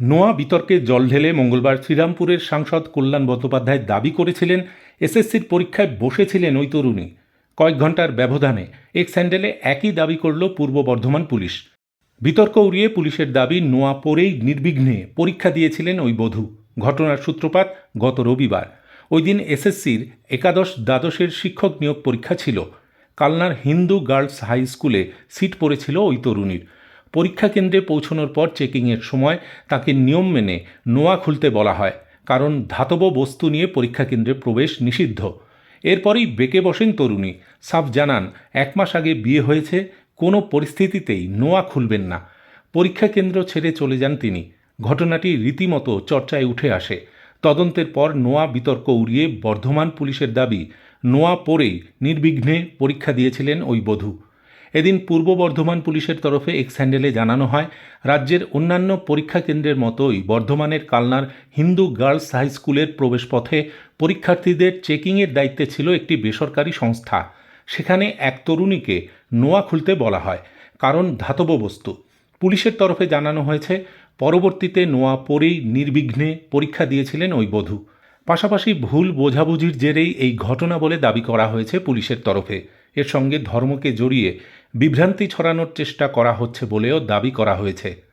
নোয়া বিতর্কে জল ঢেলে মঙ্গলবার শ্রীরামপুরের সাংসদ কল্যাণ বন্দ্যোপাধ্যায় দাবি করেছিলেন, এসএসসির পরীক্ষায় বসেছিলেন ওই তরুণী। কয়েক ঘণ্টার ব্যবধানে এক স্যান্ডেলে একই দাবি করল পূর্ব বর্ধমান পুলিশ। বিতর্ক উড়িয়ে পুলিশের দাবি, নোয়া পরেই নির্বিঘ্নে পরীক্ষা দিয়েছিলেন ওই বধূ। ঘটনার সূত্রপাত গত রবিবার। ওই দিন এসএসসির একাদশ দ্বাদশের শিক্ষক নিয়োগ পরীক্ষা ছিল। কালনার হিন্দু গার্লস হাই স্কুলে সিট পড়েছিল ওই তরুণীর। পরীক্ষা কেন্দ্রে পৌঁছানোর পর চেকিংয়ের সময় তাকে নিয়ম মেনে নোয়া খুলতে বলা হয়, কারণ ধাতব বস্তু নিয়ে পরীক্ষা কেন্দ্রে প্রবেশ নিষিদ্ধ। এরপরেই বেঁকে বসেন তরুণী। সাফ জানান, এক মাস আগে বিয়ে হয়েছে, কোনো পরিস্থিতিতেই নোয়া খুলবেন না। পরীক্ষা কেন্দ্র ছেড়ে চলে যান তিনি। ঘটনাটি রীতিমতো চর্চায় উঠে আসে। তদন্তের পর নোয়া বিতর্ক উড়িয়ে বর্ধমান পুলিশের দাবি, নোয়া পরেই নির্বিঘ্নে পরীক্ষা দিয়েছিলেন ওই বধূ। এদিন পূর্ব বর্ধমান পুলিশের তরফে এক স্যান্ডেলে জানানো হয়, রাজ্যের অন্যান্য পরীক্ষা কেন্দ্রের মতোই বর্ধমানের কালনার হিন্দু গার্লস হাই স্কুলের প্রবেশপথে পরীক্ষার্থীদের চেকিংয়ের দায়িত্বে ছিল একটি বেসরকারি সংস্থা। সেখানে এক তরুণীকে নোয়া খুলতে বলা হয়, কারণ ধাতব বস্তু। পুলিশের তরফে জানানো হয়েছে, পরবর্তীতে নোয়া পরেই নির্বিঘ্নে পরীক্ষা দিয়েছিলেন ওই বধূ। পাশাপাশি ভুল বোঝাবুঝির জেরেই এই ঘটনা বলে দাবি করা হয়েছে পুলিশের তরফে। এর সঙ্গে ধর্মকে জড়িয়ে বিভ্রান্তি ছড়ানোর চেষ্টা করা হচ্ছে বলেও দাবি করা হয়েছে।